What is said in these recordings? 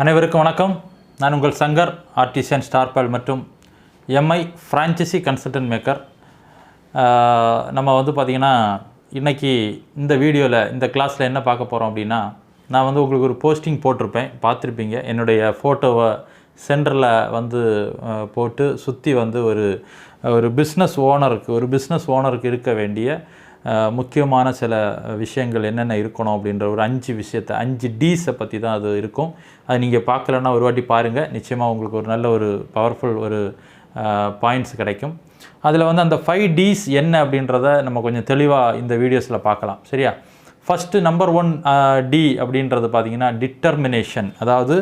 அனைவருக்கும் வணக்கம். நான் உங்கள் சங்கர் ஆர்டிசியன் ஸ்டார்பால் மற்றும் எம்ஐ ஃப்ரான்ச்சைசி கன்சல்டன்ட் மேக்கர் நம்ம வந்து பார்த்திங்கன்னா இன்றைக்கி இந்த வீடியோவில் இந்த கிளாஸில் என்ன பார்க்க போகிறோம் அப்படின்னா நான் வந்து உங்களுக்கு ஒரு போஸ்டிங் போட்டிருப்பேன். பார்த்துருப்பீங்க. என்னுடைய ஃபோட்டோவை சென்டரில் வந்து போட்டு சுற்றி வந்து ஒரு ஒரு பிஸ்னஸ் ஓனருக்கு ஒரு பிஸ்னஸ் ஓனருக்கு இருக்க வேண்டிய முக்கியமான சில விஷயங்கள் என்னென்ன இருக்கணும் அப்படின்ற ஒரு அஞ்சு விஷயத்தை அஞ்சு டீஸை பற்றி தான் அது இருக்கும். அது நீங்கள் பார்க்கலன்னா ஒரு வாட்டி பாருங்கள் நிச்சயமாக உங்களுக்கு ஒரு நல்ல ஒரு பவர்ஃபுல் ஒரு பாயிண்ட்ஸ் கிடைக்கும். அதில் வந்து அந்த ஃபைவ் டீஸ் என்ன அப்படின்றத நம்ம கொஞ்சம் தெளிவாக இந்த வீடியோஸில் பார்க்கலாம். சரியா? ஃபஸ்ட்டு நம்பர் ஒன் டி அப்படின்றது பார்த்தீங்கன்னா டிட்டர்மினேஷன் அதாவது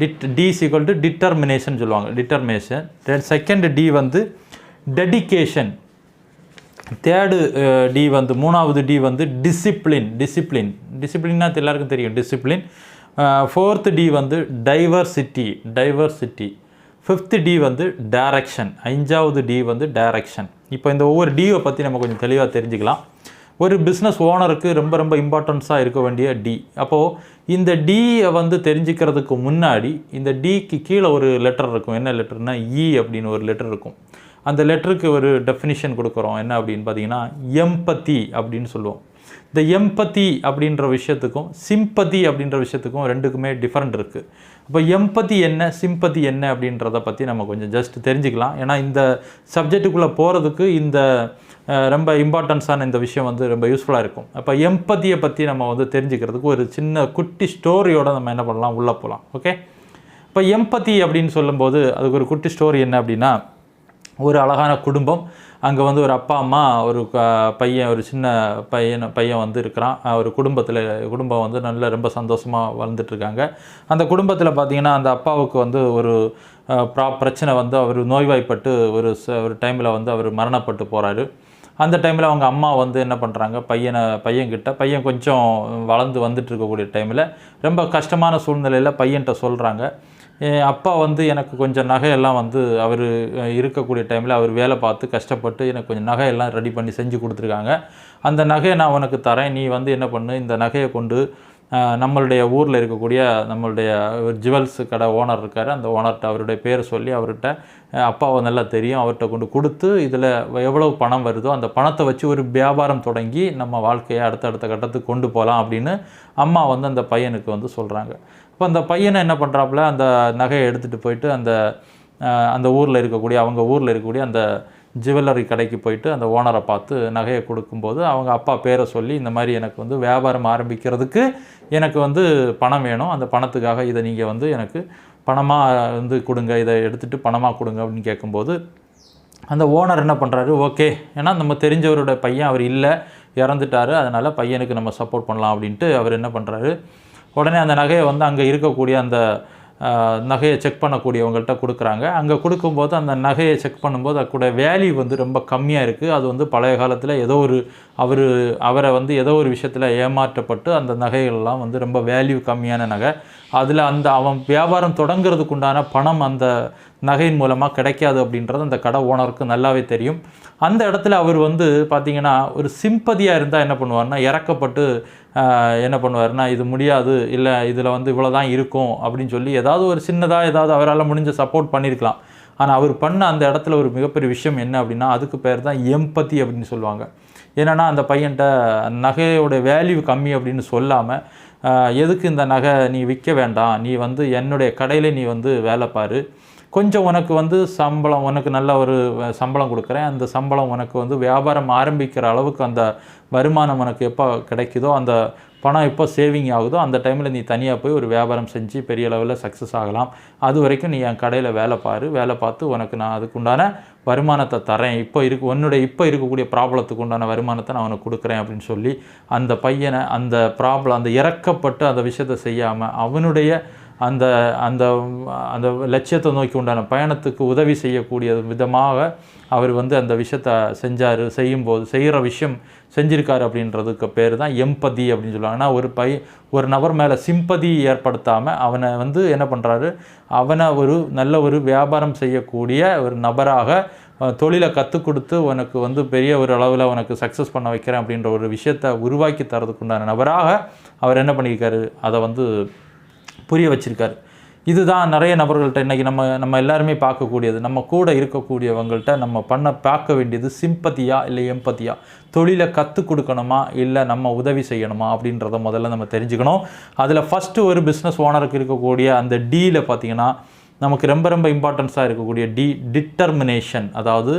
டிட் டி ஈக்குவல் டு டிட்டர்மினேஷன் சொல்லுவாங்க. டிட்டர்மினேஷன் செகண்ட் டி வந்து டெடிகேஷன் தேர்டு டி uh, வந்து மூணாவது டி வந்து டிசிப்ளின் டிசிப்ளின் டிசிப்ளின்னா எல்லாருக்கும் தெரியும் டிசிப்ளின் ஃபோர்த்து டி வந்து டைவர்சிட்டி டைவர்சிட்டி ஃபிஃப்த்து டி வந்து டேரக்ஷன் அஞ்சாவது டி வந்து டேரக்ஷன் இப்போ இந்த ஒவ்வொரு டியை பற்றி நம்ம கொஞ்சம் தெளிவாக தெரிஞ்சுக்கலாம். ஒரு பிஸ்னஸ் ஓனருக்கு ரொம்ப ரொம்ப இம்பார்ட்டன்ஸாக இருக்க வேண்டிய டி அப்போது இந்த டியை வந்து தெரிஞ்சுக்கிறதுக்கு முன்னாடி இந்த டிக்கு கீழே ஒரு லெட்டர் இருக்கும். என்ன லெட்டர்னா இ e அப்படின்னு ஒரு லெட்டர் இருக்கும். அந்த லெட்டருக்கு ஒரு டெஃபினிஷன் கொடுக்குறோம். என்ன அப்படின்னு பார்த்தீங்கன்னா எம்பத்தி அப்படின்னு சொல்லுவோம். இந்த எம்பத்தி அப்படின்ற விஷயத்துக்கும் சிம்பத்தி அப்படின்ற விஷயத்துக்கும் ரெண்டுக்குமே டிஃப்ரெண்ட் இருக்குது அப்போ எம்பத்தி என்ன சிம்பத்தி என்ன அப்படின்றத பற்றி நம்ம கொஞ்சம் ஜஸ்ட் தெரிஞ்சுக்கலாம். ஏன்னா இந்த சப்ஜெக்ட்டுக்குள்ளே போகிறதுக்கு இந்த ரொம்ப இம்பார்ட்டன்ஸான இந்த விஷயம் வந்து ரொம்ப யூஸ்ஃபுல்லாக இருக்கும். அப்போ எம்பத்தியை பற்றி நம்ம வந்து தெரிஞ்சுக்கிறதுக்கு ஒரு சின்ன குட்டி ஸ்டோரியோடு நம்ம என்ன பண்ணலாம் உள்ளே போகலாம். ஓகே இப்போ எம்பத்தி அப்படின்னு சொல்லும்போது அதுக்கு ஒரு குட்டி ஸ்டோரி என்ன அப்படின்னா ஒரு அழகான குடும்பம். அங்கே வந்து ஒரு அப்பா அம்மா ஒரு க- பையன் ஒரு சின்ன பையன் பையன் வந்து இருக்கிறான். ஒரு குடும்பத்தில் குடும்பம் வந்து நல்ல ரொம்ப சந்தோஷமாக வளர்ந்துட்டுருக்காங்க அந்த குடும்பத்தில் பார்த்தீங்கன்னா அந்த அப்பாவுக்கு வந்து ஒரு ப்ரா பிரச்சனை வந்து அவர் நோய்வாய்ப்பட்டு ஒரு ச ஒரு டைமில் வந்து அவர் மரணப்பட்டு போகிறாரு அந்த டைமில் அவங்க அம்மா வந்து என்ன பண்ணுறாங்க பையனை பையன்கிட்ட பையன் கொஞ்சம் வளர்ந்து வந்துட்டு இருக்கக்கூடிய டைமில் ரொம்ப கஷ்டமான சூழ்நிலையில் பையன்கிட்ட சொல்கிறாங்க அப்பா வந்து எனக்கு கொஞ்சம் நகையெல்லாம் வந்து அவர் இருக்கக்கூடிய டைமில் அவர் வேலை பார்த்து கஷ்டப்பட்டு எனக்கு கொஞ்சம் நகையெல்லாம் ரெடி பண்ணி செஞ்சு கொடுத்துருக்காங்க. அந்த நகையை நான் உனக்கு தரேன். நீ வந்து என்ன பண்ணு? இந்த நகையை கொண்டு நம்மளுடைய ஊரில் இருக்கக்கூடிய நம்மளுடைய ஒரு ஜுவல்ஸ் கடை ஓனர் இருக்கார். அந்த ஓனர்கிட்ட அவருடைய பேரை சொல்லி அவர்கிட்ட அப்பாவை நல்லா தெரியும். அவர்கிட்ட கொண்டு கொடுத்து இதில் எவ்வளோ பணம் வருதோ அந்த பணத்தை வச்சு ஒரு வியாபாரம் தொடங்கி நம்ம வாழ்க்கையை அடுத்தடுத்த கட்டத்துக்கு கொண்டு போகலாம் அப்படின்னு அம்மா வந்து அந்த பையனுக்கு வந்து சொல்கிறாங்க இப்போ அந்த பையனை என்ன பண்ணுறாப்புல அந்த நகையை எடுத்துகிட்டு போயிட்டு அந்த அந்த ஊரில் இருக்கக்கூடிய அவங்க ஊரில் இருக்கக்கூடிய அந்த ஜுவல்லரி கடைக்கு போயிட்டு அந்த ஓனரை பார்த்து நகையை கொடுக்கும்போது அவங்க அப்பா பேரை சொல்லி இந்த மாதிரி எனக்கு வந்து வியாபாரம் ஆரம்பிக்கிறதுக்கு எனக்கு வந்து பணம் வேணும். அந்த பணத்துக்காக இதை நீங்கள் வந்து எனக்கு பணமாக வந்து கொடுங்க இதை எடுத்துகிட்டு பணமாக கொடுங்க அப்படின்னு கேட்கும்போது அந்த ஓனர் என்ன பண்ணுறாரு ஓகே. ஏன்னா நம்ம தெரிஞ்சவரோட பையன் அவர் இல்லை இறந்துட்டாரு அதனால் பையனுக்கு நம்ம சப்போர்ட் பண்ணலாம் அப்படின்ட்டு அவர் என்ன பண்ணுறாரு உடனே அந்த நகையை வந்து அங்கே இருக்கக்கூடிய அந்த நகையை செக் பண்ணக்கூடியவங்கள்ட்ட கொடுக்குறாங்க. அங்கே கொடுக்கும்போது அந்த நகையை செக் பண்ணும்போது அதுக்கூட வேல்யூ வந்து ரொம்ப கம்மியாக இருக்குது அது வந்து பழைய காலத்தில் ஏதோ ஒரு அவர் அவரை வந்து ஏதோ ஒரு விஷயத்தில் ஏமாற்றப்பட்டு அந்த நகைகள்லாம் வந்து ரொம்ப வேல்யூ கம்மியான நகை. அதில் அந்த அவன் வியாபாரம் தொடங்குறதுக்கு உண்டான பணம் அந்த நகையின் மூலமாக கிடைக்காது அப்படின்றது அந்த கடை ஓனருக்கு நல்லாவே தெரியும். அந்த இடத்துல அவர் வந்து பார்த்தீங்கன்னா ஒரு சிம்பதியாக இருந்தால் என்ன பண்ணுவார்னா இறக்கப்பட்டு என்ன பண்ணுவார்னா இது முடியாது இல்லை இதில் வந்து இவ்வளோ தான் இருக்கும் அப்படின்னு சொல்லி ஏதாவது ஒரு சின்னதாக ஏதாவது அவரால் முடிஞ்ச சப்போர்ட் பண்ணியிருக்கலாம் ஆனால் அவர் பண்ண அந்த இடத்துல ஒரு மிகப்பெரிய விஷயம் என்ன அப்படின்னா அதுக்கு பேர் தான் எம்பத்தி அப்படின்னு சொல்லுவாங்க. என்னென்னா அந்த பையன்கிட்ட நகையோட வேல்யூ கம்மி அப்படின்னு சொல்லாமல் எதுக்கு இந்த நகை நீ விற்க வேண்டாம்? நீ வந்து என்னுடைய கடையில் நீ வந்து வேலை பாரு. கொஞ்சம் உனக்கு வந்து சம்பளம் உனக்கு நல்ல ஒரு சம்பளம் கொடுக்குறேன். அந்த சம்பளம் உனக்கு வந்து வியாபாரம் ஆரம்பிக்கிற அளவுக்கு அந்த வருமானம் உனக்கு எப்போ கிடைக்குதோ அந்த பணம் எப்போ சேவிங் ஆகுதோ அந்த டைமில் நீ தனியாக போய் ஒரு வியாபாரம் செஞ்சு பெரிய லெவலில் சக்ஸஸ் ஆகலாம். அது வரைக்கும் நீ என் கடையில் வேலை பாரு. வேலை பார்த்து உனக்கு நான் அதுக்குண்டான வருமானத்தை தரேன் இப்போ இருக்கு உன்னுடைய இப்போ இருக்கக்கூடிய ப்ராப்ளத்துக்கு உண்டான வருமானத்தை நான் உனக்கு கொடுக்குறேன் அப்படின்னு சொல்லி அந்த பையனை அந்த ப்ராப்ளம் அந்த இறக்கப்பட்டு அந்த விஷயத்தை செய்யாமல் அவனுடைய அந்த அந்த அந்த லட்சியத்தை நோக்கி உண்டான பயணத்துக்கு உதவி செய்யக்கூடிய விதமாக அவர் வந்து அந்த விஷயத்தை செஞ்சார் செய்யும்போது செய்கிற விஷயம் செஞ்சிருக்காரு அப்படின்றதுக்கு பேர் தான் எம்பதி அப்படின்னு சொல்லுவாங்க. ஆனால் ஒரு பை ஒரு நபர் மேலே சிம்பதி ஏற்படுத்தாமல் அவனை வந்து என்ன பண்ணுறாரு அவனை ஒரு நல்ல ஒரு வியாபாரம் செய்யக்கூடிய ஒரு நபராக தொழிலை கற்றுக் கொடுத்து உனக்கு வந்து பெரிய ஒரு அளவில் உனக்கு சக்ஸஸ் பண்ண வைக்கிறேன் அப்படின்ற ஒரு விஷயத்தை உருவாக்கி தரதுக்கு உண்டான நபராக அவர் என்ன பண்ணியிருக்காரு? அதை வந்து புரிய வச்சுருக்காரு. இதுதான் நிறைய நபர்கள்ட்ட இன்றைக்கி நம்ம நம்ம எல்லாருமே பார்க்கக்கூடியது. நம்ம கூட இருக்கக்கூடியவங்கள்ட்ட நம்ம பண்ண பார்க்க வேண்டியது சிம்பத்தியா இல்லை எம்பத்தியா தொழிலை கற்றுக் கொடுக்கணுமா இல்லை நம்ம உதவி செய்யணுமா அப்படின்றத முதல்ல நம்ம தெரிஞ்சுக்கணும். அதில் ஃபஸ்ட்டு ஒரு பிஸ்னஸ் ஓனருக்கு இருக்கக்கூடிய அந்த டீல பார்த்தீங்கன்னா நமக்கு ரொம்ப ரொம்ப இம்பார்ட்டன்ஸாக இருக்கக்கூடிய டி டிட்டர்மினேஷன் அதாவது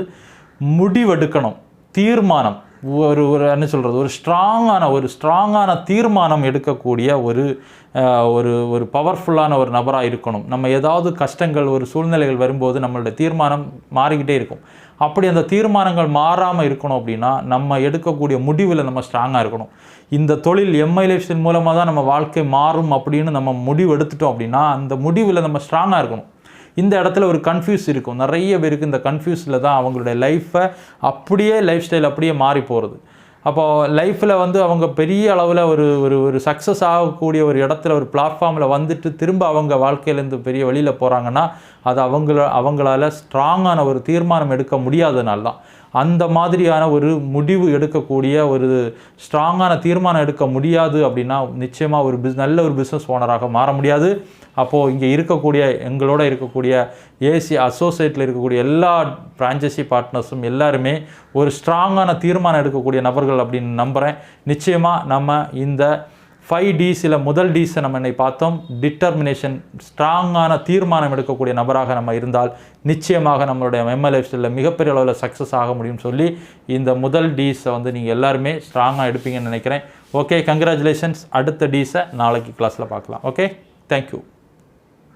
முடிவெடுக்கணும் தீர்மானம். ஒரு ஒரு என்ன சொல்கிறது ஒரு ஸ்ட்ராங்கான ஒரு ஸ்ட்ராங்கான தீர்மானம் எடுக்கக்கூடிய ஒரு ஒரு ஒரு பவர்ஃபுல்லான ஒரு நபராக இருக்கணும். நம்ம ஏதாவது கஷ்டங்கள் ஒரு சூழ்நிலைகள் வரும்போது நம்மளுடைய தீர்மானம் மாறிக்கிட்டே இருக்கும். அப்படி அந்த தீர்மானங்கள் மாறாமல் இருக்கணும் அப்படின்னா நம்ம எடுக்கக்கூடிய முடிவில் நம்ம ஸ்ட்ராங்காக இருக்கணும். இந்த தொழில் எம்ஐலேஷன் மூலமாக தான் நம்ம வாழ்க்கை மாறும் அப்படின்னு நம்ம முடிவு எடுத்துட்டோம் அப்படின்னா அந்த முடிவில் நம்ம ஸ்ட்ராங்காக இருக்கணும். இந்த இடத்துல ஒரு கன்ஃபியூஸ் இருக்கும். நிறைய பேருக்கு இந்த கன்ஃபியூஸில் தான் அவங்களுடைய லைஃப்பை அப்படியே லைஃப் ஸ்டைல் அப்படியே மாறி போகிறது அப்போது லைஃப்பில் வந்து அவங்க பெரிய அளவில் ஒரு ஒரு ஒரு சக்ஸஸ் ஆகக்கூடிய ஒரு இடத்துல ஒரு பிளாட்ஃபார்மில் வந்துட்டு திரும்ப அவங்க வாழ்க்கையிலேருந்து பெரிய வெளியில் போகிறாங்கன்னா அது அவங்கள அவங்களால ஸ்ட்ராங்கான ஒரு தீர்மானம் எடுக்க முடியாதனால தான். அந்த மாதிரியான ஒரு முடிவு எடுக்கக்கூடிய ஒரு ஸ்ட்ராங்கான தீர்மானம் எடுக்க முடியாது அப்படின்னா நிச்சயமாக ஒரு பிஸ் நல்ல ஒரு பிஸ்னஸ் ஓனராக மாற முடியாது. அப்போது இங்கே இருக்கக்கூடிய எங்களோட இருக்கக்கூடிய ஏசி அசோசியேட்டில் இருக்கக்கூடிய எல்லா ஃப்ரான்ச்சைசி பார்ட்னர்ஸும் எல்லாருமே ஒரு ஸ்ட்ராங்கான தீர்மானம் எடுக்கக்கூடிய நபர்கள் அப்படின்னு நம்புகிறேன் நிச்சயமாக நம்ம இந்த ஃபைவ் டிஸில் முதல் டீஸை நம்ம என்னை பார்த்தோம். டிட்டர்மினேஷன் ஸ்ட்ராங்கான தீர்மானம் எடுக்கக்கூடிய நபராக நம்ம இருந்தால் நிச்சயமாக நம்மளுடைய எம்எல் லைஃப் மிகப்பெரிய அளவில் சக்ஸஸ் ஆக முடியும்னு சொல்லி இந்த முதல் டீஸை வந்து நீங்கள் எல்லாருமே ஸ்ட்ராங்காக எடுப்பீங்கன்னு நினைக்கிறேன். ஓகே கங்க்ராச்சுலேஷன்ஸ் அடுத்த டீஸை நாளைக்கு கிளாஸில் பார்க்கலாம். Okay thank you